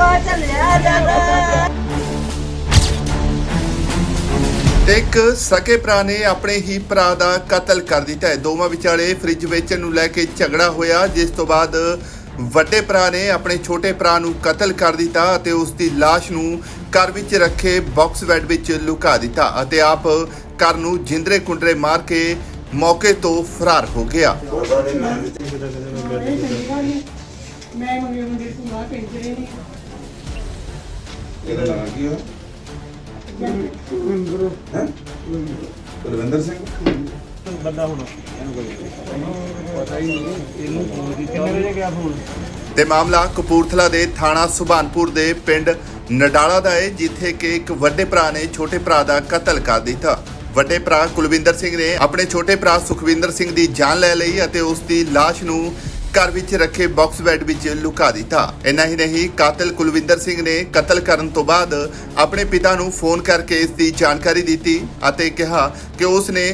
ਕੋ ਚੱਲਿਆ ਜਾਂਦਾ ਇੱਕ ਸਕੇ ਭਰਾ ਨੇ ਆਪਣੇ ਹੀ ਭਰਾ ਦਾ ਕਤਲ ਕਰ ਦਿੱਤਾ ਹੈ। ਦੋਵਾਂ ਵਿਚਾਲੇ ਫ੍ਰਿਜ ਵੇਚਣ ਨੂੰ ਲੈ ਕੇ ਝਗੜਾ ਹੋਇਆ। ਜਿਸ ਤੋਂ ਬਾਅਦ ਵੱਡੇ ਭਰਾ ਨੇ ਆਪਣੇ ਛੋਟੇ ਭਰਾ ਨੂੰ ਕਤਲ ਕਰ ਦਿੱਤਾ ਅਤੇ ਉਸ ਦੀ ਲਾਸ਼ ਨੂੰ ਘਰ ਵਿੱਚ ਰੱਖੇ ਬਾਕਸ ਬੈੱਡ ਵਿੱਚ ਲੁਕਾ ਦਿੱਤਾ ਅਤੇ ਆਪ ਘਰ ਨੂੰ ਜਿੰਦਰੇ ਕੁੰਡਰੇ ਮਾਰ ਕੇ ਮੌਕੇ ਤੋਂ ਫਰਾਰ ਹੋ ਗਿਆ। ਮੈਂ ਮੰਗੇ ਮੰਗੇ ਸੁਣਾ ਪੈਂਦੇ ਨਹੀਂ। ਇਹਦਾ ਨਾਂ ਕੀ ਹੋ ਹੈ? ਕੁਲਵਿੰਦਰ ਸਿੰਘ? ਕਿੰਨੇ ਵਜੇ ਗਿਆ ਫੋਨ? ਤੇ ਮਾਮਲਾ ਕਪੂਰਥਲਾ ਦੇ ਥਾਣਾ ਸੁਭਾਨਪੁਰ ਦੇ ਪਿੰਡ ਨਡਾਲਾ ਦਾ ਹੈ ਜਿੱਥੇ ਕਿ ਇੱਕ ਵੱਡੇ ਭਰਾ ਨੇ ਛੋਟੇ ਭਰਾ ਦਾ ਕਤਲ ਕਰ ਦਿੱਤਾ। ਵੱਡੇ ਭਰਾ ਕੁਲਵਿੰਦਰ ਸਿੰਘ ਨੇ ਆਪਣੇ ਛੋਟੇ ਭਰਾ ਸੁਖਵਿੰਦਰ ਸਿੰਘ ਦੀ ਜਾਨ ਲੈ ਲਈ ਅਤੇ ਉਸ ਦੀ ਲਾਸ਼ ਨੂੰ ਘਰ ਵਿੱਚ ਰੱਖੇ ਬਾਕਸ ਬੈੱਡ ਵਿੱਚ ਲੁਕਾ ਦਿੱਤਾ। ਇੰਨਾ ਹੀ ਨਹੀਂ, ਕਾਤਲ ਕੁਲਵਿੰਦਰ ਸਿੰਘ ਨੇ ਕਤਲ ਕਰਨ ਤੋਂ ਬਾਅਦ ਆਪਣੇ ਪਿਤਾ ਨੂੰ ਫੋਨ ਕਰਕੇ ਇਸ ਦੀ ਜਾਣਕਾਰੀ ਦਿੱਤੀ ਅਤੇ ਕਿਹਾ ਕਿ ਉਸ ਨੇ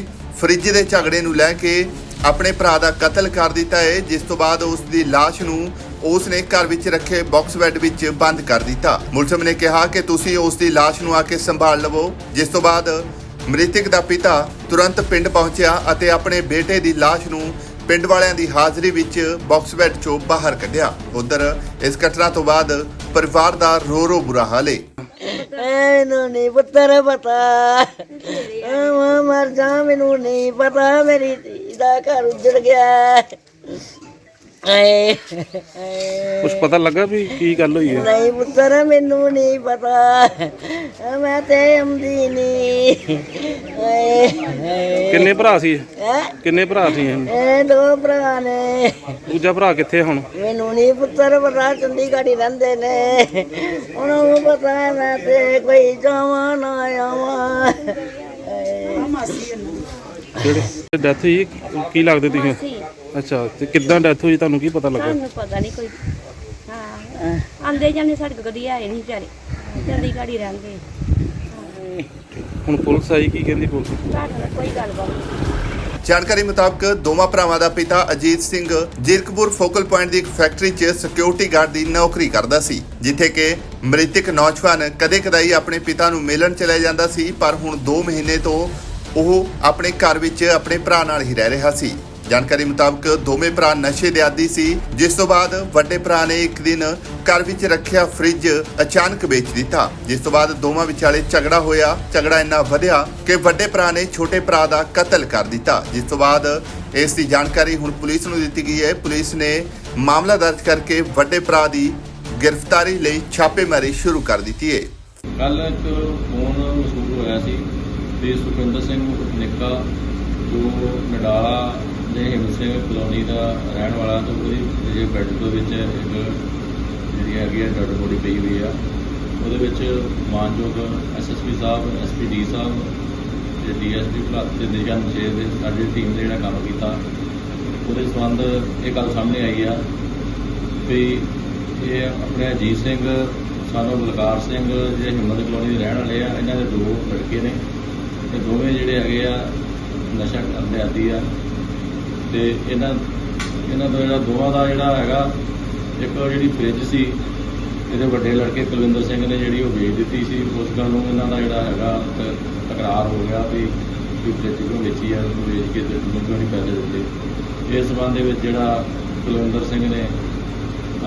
ਫ੍ਰਿਜ ਦੇ ਝਗੜੇ ਨੂੰ ਲੈ ਕੇ ਆਪਣੇ ਭਰਾ ਦਾ ਕਤਲ ਕਰ ਦਿੱਤਾ ਹੈ, ਜਿਸ ਤੋਂ ਬਾਅਦ ਉਸ ਦੀ ਲਾਸ਼ ਨੂੰ ਉਸ ਨੇ ਘਰ ਵਿੱਚ ਰੱਖੇ ਬਾਕਸ ਬੈੱਡ ਵਿੱਚ ਬੰਦ ਕਰ ਦਿੱਤਾ। ਮੁਲਜ਼ਮ ਨੇ ਕਿਹਾ ਕਿ ਤੁਸੀਂ ਉਸ ਦੀ ਲਾਸ਼ ਨੂੰ ਆ ਕੇ ਸੰਭਾਲ ਲਵੋ, ਜਿਸ ਤੋਂ ਬਾਅਦ ਮ੍ਰਿਤਕ ਦਾ ਪਿਤਾ ਤੁਰੰਤ ਪਿੰਡ ਪਹੁੰਚਿਆ ਅਤੇ ਆਪਣੇ ਬੇਟੇ ਦੀ ਲਾਸ਼ ਨੂੰ ਪਿੰਡ ਵਾਲਿਆਂ ਦੀ ਹਾਜ਼ਰੀ ਵਿੱਚ ਬਾਕਸ ਬੈੱਡ ਚੋਂ ਬਾਹਰ ਕੱਢਿਆ। ਉਧਰ ਇਸ ਘਟਨਾ ਤੋਂ ਬਾਅਦ ਪਰਿਵਾਰ ਦਾ ਰੋ ਰੋ ਬੁਰਾ ਹਾਲ ਹੈ ਮੈਨੂੰ ਨਹੀਂ ਪੁੱਤਰ ਪਤਾ। ਮੈਂ ਮਰ ਜਾ, ਮੈਨੂੰ ਨਹੀਂ ਪਤਾ, ਮੇਰੀ ਧੀ ਦਾ ਘਰ ਉੱਜੜ ਗਿਆ। ਆਏ। ਕੁਝ ਪਤਾ ਲੱਗਾ ਵੀ ਕੀ ਗੱਲ ਹੋਈ ਹੈ? ਨਹੀਂ ਪੁੱਤਰ ਮੈਨੂੰ ਨਹੀਂ ਪਤਾ। ਮੈਂ ਤੇ ਆਉਂਦੀ ਨਹੀਂ। ਆਏ। ਕਿੰਨੇ ਭਰਾ ਸੀ? ਹੈਂ? ਕਿੰਨੇ ਭਰਾ ਸੀ ਇਹ? ਇਹ ਦੋ ਭਰਾ ਨੇ। ਦੂਜਾ ਭਰਾ ਕਿੱਥੇ ਹੁਣ? ਮੈਨੂੰ ਨਹੀਂ ਪੁੱਤਰ ਪਤਾ ਚੰਡੀਗੜ੍ਹ ਹੀ ਰਹਿੰਦੇ ਨੇ। ਉਹਨਾਂ ਨੂੰ ਪਤਾ ਹੈ ਮੈਂ ਤੇ ਕੋਈ ਜਾਵਾਂ ਨਾ ਆਵਾਂ। ਜਿਹੜੇ ਡੈਥ ਹੋਈ ਕੀ ਲੱਗਦੇ ਤੁਸੀਂ? ਅੱਛਾ ਤੇ ਕਿੱਦਾਂ ਡੈਥ ਹੋਈ ਤੁਹਾਨੂੰ ਕੀ ਪਤਾ ਲੱਗਾ? ਸਾਨੂੰ ਪਤਾ ਨਹੀਂ ਕੋਈ। ਹਾਂ ਆਂਦੇ ਜਾਂਦੇ ਸਾਡੇ ਕੋਲ ਕਦੀ ਆਏ ਨਹੀਂ ਵਿਚਾਰੇ। ਚੰਡੀਗੜ੍ਹ ਹੀ ਰਹਿੰਦੇ। ਹੁਣ ਪੁਲਿਸ ਆਈ ਕੀ ਕਹਿੰਦੀ ਪੁਲਿਸ? ਸਾਡੇ ਨਾਲ ਕੋਈ ਗੱਲਬਾਤ ਨਹੀਂ ਜਾਣਕਾਰੀ ਮੁਤਾਬਕ ਦੋਵਾਂ ਭਰਾਵਾਂ ਦਾ ਪਿਤਾ ਅਜੀਤ ਸਿੰਘ ਜੀਰਕਪੁਰ ਫੋਕਲ ਪੁਆਇੰਟ ਦੀ ਇੱਕ ਫੈਕਟਰੀ 'ਚ ਸਿਕਿਉਰਿਟੀ ਗਾਰਡ ਦੀ ਨੌਕਰੀ ਕਰਦਾ ਸੀ ਜਿੱਥੇ ਕਿ ਮ੍ਰਿਤਕ ਨੌਜਵਾਨ ਕਦੇ-ਕਦਾਈ ਆਪਣੇ ਪਿਤਾ ਨੂੰ ਮਿਲਣ ਚਲਾ ਜਾਂਦਾ ਸੀ ਪਰ ਹੁਣ 2 ਮਹੀਨੇ ਤੋਂ ਉਹ ਆਪਣੇ ਘਰ ਵਿੱਚ ਆਪਣੇ ਭਰਾ ਨਾਲ ਹੀ ਰਹਿ ਰਿਹਾ ਸੀ। ਜਾਣਕਾਰੀ ਮੁਤਾਬਕ ਦੋਵੇਂ ਭਰਾ ਨਸ਼ੇ ਦੇ ਆਦੀ ਸੀ, ਜਿਸ ਤੋਂ ਬਾਅਦ ਵੱਡੇ ਭਰਾ ਨੇ ਇੱਕ ਦਿਨ ਘਰ ਵਿੱਚ ਰੱਖਿਆ ਫ੍ਰਿਜ ਅਚਾਨਕ ਵੇਚ ਦਿੱਤਾ। ਜਿਸ ਤੋਂ ਬਾਅਦ ਦੋਵਾਂ ਵਿਚਾਲੇ ਝਗੜਾ ਹੋਇਆ। ਝਗੜਾ ਇੰਨਾ ਵਧਿਆ ਕਿ ਵੱਡੇ ਭਰਾ ਨੇ ਛੋਟੇ ਭਰਾ ਦਾ ਕਤਲ ਕਰ ਦਿੱਤਾ। ਜਿਸ ਤੋਂ ਬਾਅਦ ਇਸ ਦੀ ਜਾਣਕਾਰੀ ਹੁਣ ਪੁਲਿਸ ਨੂੰ ਦਿੱਤੀ ਗਈ ਹੈ। ਪੁਲਿਸ ਨੇ ਮਾਮਲਾ ਦਰਜ ਕਰਕੇ ਵੱਡੇ ਭਰਾ ਦੀ ਗ੍ਰਿਫਤਾਰੀ ਲਈ ਛਾਪੇਮਾਰੀ ਸ਼ੁਰੂ ਕਰ ਦਿੱਤੀ ਹੈ। ਕੱਲ ਇੱਕ ਫੋਨ ਮਸੂਲ ਹੋਇਆ ਸੀ। ਤੇ ਸੁਖਿੰਦਰ ਸਿੰਘ ਨਿੱਕਾ ਜੋ ਨਡਾਲਾ ਦੇ ਹਿੰਦ ਸਿੰਘ ਕਲੋਨੀ ਦਾ ਰਹਿਣ ਵਾਲਾ ਤੇ ਉਹਦੀ ਜਿਹੜੇ ਬੈੱਡ ਦੇ ਵਿੱਚ ਇੱਕ ਜਿਹੜੀ ਹੈਗੀ ਹੈ ਡੈਡ ਬੋਡੀ ਪਈ ਹੋਈ ਆ। ਉਹਦੇ ਵਿੱਚ ਮਾਨਯੋਗ ਐਸਐਸਪੀ ਸਾਹਿਬ ਐਸਪੀਡੀ ਸਾਹਿਬ ਤੇ ਡੀਐਸਪੀ ਭਲੱਤ ਤੇ ਨਿਗਮ ਛੇ ਦੇ ਸਾਡੀ ਟੀਮ ਨੇ ਜਿਹੜਾ ਕੰਮ ਕੀਤਾ। ਉਹਦੇ ਸੰਬੰਧ ਇਹ ਗੱਲ ਸਾਹਮਣੇ ਆਈ ਆ ਵੀ ਇਹ ਆਪਣੇ ਅਜੀਤ ਸਿੰਘ, ਸਾਨੂੰ ਬਲਕਾਰ ਸਿੰਘ ਜਿਹੜੇ ਹਿੰਮਤ ਕਲੋਨੀ ਦੇ ਰਹਿਣ ਵਾਲੇ ਆ, ਇਹਨਾਂ ਦੇ ਦੋ ਲੜਕੇ ਨੇ ਤੇ ਦੋਵੇਂ ਜਿਹੜੇ ਹੈਗੇ ਆ ਨਸ਼ਾ ਕਰਦੇ ਆਦੀ ਆ। ਤੇ ਇਹਨਾਂ ਇਹਨਾਂ ਦਾ ਜਿਹੜਾ ਦੋਵਾਂ ਦਾ ਜਿਹੜਾ ਹੈਗਾ, ਇੱਕ ਜਿਹੜੀ ਫ੍ਰਿਜ ਸੀ, ਇਹਦੇ ਵੱਡੇ ਲੜਕੇ ਕੁਲਵਿੰਦਰ ਸਿੰਘ ਨੇ ਜਿਹੜੀ ਉਹ ਵੇਚ ਦਿੱਤੀ ਸੀ। ਉਸ ਗੱਲ ਨੂੰ ਇਹਨਾਂ ਦਾ ਜਿਹੜਾ ਹੈਗਾ ਤਕਰਾਰ ਹੋ ਗਿਆ ਵੀ ਵੀ ਫ੍ਰਿਜ ਕਿਉਂ ਵੇਚੀ ਆ, ਉਹਨੂੰ ਵੇਚ ਕੇ ਤੇ ਤੁਹਾਨੂੰ ਨਹੀਂ ਪੈਸੇ ਦਿੱਤੇ? ਇਸ ਸੰਬੰਧ ਦੇ ਵਿੱਚ ਜਿਹੜਾ ਕੁਲਵਿੰਦਰ ਸਿੰਘ ਨੇ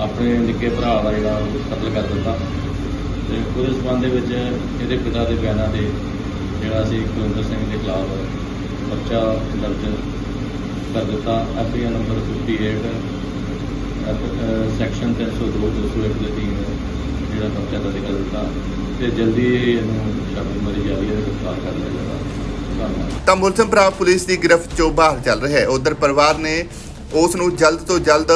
ਆਪਣੇ ਨਿੱਕੇ ਭਰਾ ਦਾ ਜਿਹੜਾ ਉਹ ਕਤਲ ਕਰ ਦਿੱਤਾ। ਤੇ ਉਹਦੇ ਸੰਬੰਧ ਦੇ ਵਿੱਚ ਇਹਦੇ ਪਿਤਾ ਦੇ ਬਿਆਨਾਂ ਦੇ ਜਿਹੜਾ ਸੀ ਕੁਲਵਿੰਦਰ ਸਿੰਘ ਦੇ ਖਿਲਾਫ ਪਰਚਾ ਦਰਜ ਕਰ ਦਿੱਤਾ ਐਫਆਈਆਰ ਨੰਬਰ 58 ਸੈਕਸ਼ਨ 302 201 ਦੇ ਤੀਨ ਜਿਹੜਾ ਪਰਚਾ ਦਰਜ ਕਰ ਦਿੱਤਾ। ਤੇ ਜਲਦੀ ਇਹਨੂੰ ਛਾਪੇਮਾਰੀ ਜਾਰੀ ਹੈ, ਗ੍ਰਿਫਤਾਰ ਕਰ ਲਿਆ ਜਾਏਗਾ ਤਾਂ ਮੁਲਜ਼ਮ ਭਰਾ ਪੁਲਿਸ ਦੀ ਗ੍ਰਿਫਤ ਚੋਂ ਬਾਹਰ ਚੱਲ ਰਿਹਾ ਹੈ। ਉਧਰ ਪਰਿਵਾਰ ਨੇ ਉਸ ਨੂੰ ਜਲਦ ਤੋਂ ਜਲਦ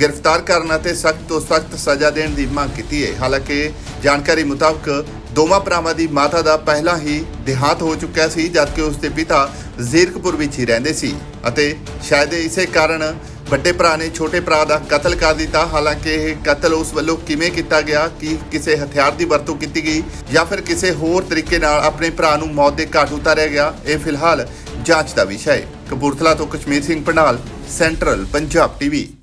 ਗ੍ਰਿਫਤਾਰ ਕਰਨ ਅਤੇ ਸਖਤ ਤੋਂ ਸਖਤ ਸਜ਼ਾ ਦੇਣ ਦੀ ਮੰਗ ਕੀਤੀ ਹੈ। ਹਾਲਾਂਕਿ ਜਾਣਕਾਰੀ ਮੁਤਾਬਕ ਦੋਵਾਂ ਭਰਾਵਾਂ ਦੀ ਮਾਤਾ ਦਾ ਪਹਿਲਾਂ ਹੀ ਦੇਹਾਂਤ ਹੋ ਚੁੱਕਿਆ ਸੀ, ਜਦਕਿ ਉਸ ਦੇ ਪਿਤਾ ਜ਼ੀਰਕਪੁਰ ਵਿੱਚ ਹੀ ਰਹਿੰਦੇ ਸੀ ਅਤੇ ਸ਼ਾਇਦ ਇਸੇ ਕਾਰਨ ਵੱਡੇ ਭਰਾ ਨੇ ਛੋਟੇ ਭਰਾ ਦਾ ਕਤਲ ਕਰ ਦਿੱਤਾ। ਹਾਲਾਂਕਿ ਇਹ ਕਤਲ ਉਸ ਵੱਲੋਂ ਕਿਵੇਂ ਕੀਤਾ ਗਿਆ, ਕਿ ਕਿਸੇ ਹਥਿਆਰ ਦੀ ਵਰਤੋਂ ਕੀਤੀ ਗਈ ਜਾਂ ਫਿਰ ਕਿਸੇ ਹੋਰ ਤਰੀਕੇ ਨਾਲ ਆਪਣੇ ਭਰਾ ਨੂੰ ਮੌਤ ਦੇ ਘਾਟ ਉਤਾਰਿਆ ਗਿਆ, ਇਹ ਫਿਲਹਾਲ ਜਾਂਚ ਦਾ ਵਿਸ਼ਾ ਹੈ। ਕਪੂਰਥਲਾ ਤੋਂ ਕਸ਼ਮੀਰ ਸਿੰਘ ਪੰਡਾਲ, ਸੈਂਟਰਲ ਪੰਜਾਬ ਟੀਵੀ।